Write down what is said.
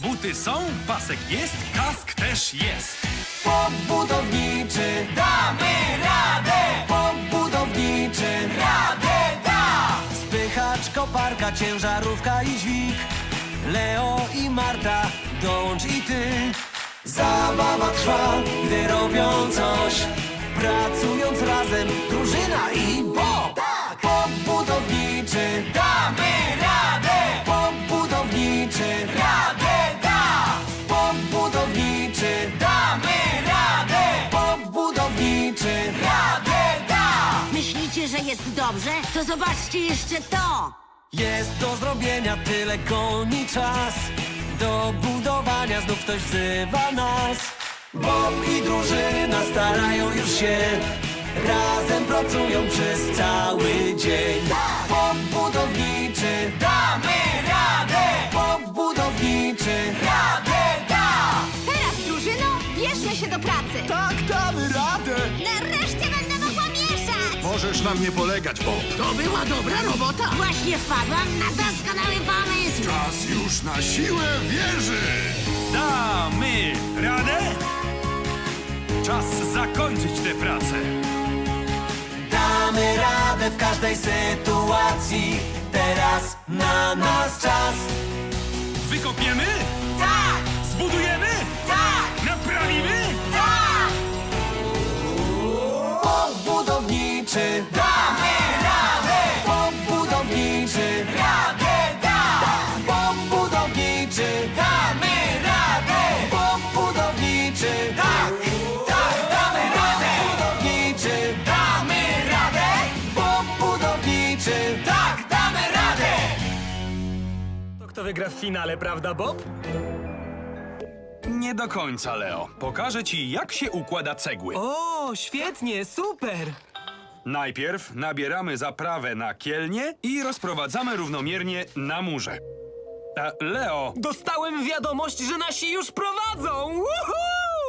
Buty są, pasek jest, kask też jest. Pop budowniczy damy radę! Pop budowniczy radę da! Spychacz, koparka, ciężarówka i dźwig Leo i Marta, dołącz i ty Zabawa trwa, gdy robią coś Pracując razem, drużyna i Bob jest dobrze? To zobaczcie jeszcze to! Jest do zrobienia, tyle goni czas Do budowania znów ktoś wzywa nas Bob i drużyna starają już się Razem pracują przez cały dzień Bob budowniczy damy radę Bob budowniczy radę da Teraz, drużyno, bierzmy się do pracy! Tak, damy radę! Nareszcie! Możesz na mnie polegać, Bob. To była dobra robota! Właśnie wpadłam na doskonały pomysł! Czas już na siłę wieży! Damy radę? Czas zakończyć tę pracę. Damy radę w każdej sytuacji Teraz na nas czas Wykopiemy? Tak! Zbudujemy? Budowniczy damy radę! Pop budowniczy radę da! Pop budowniczy damy radę! Pop budowniczy tak! Tak, damy radę! Budowniczy damy radę! Pop budowniczy tak, damy radę! To kto wygra w finale, prawda, Bob? Nie do końca, Leo. Pokażę ci, jak się układa cegły. O, świetnie, super! Najpierw nabieramy zaprawę na kielnie i rozprowadzamy równomiernie na murze. A Leo, Dostałem wiadomość, że nasi już prowadzą! Woohoo!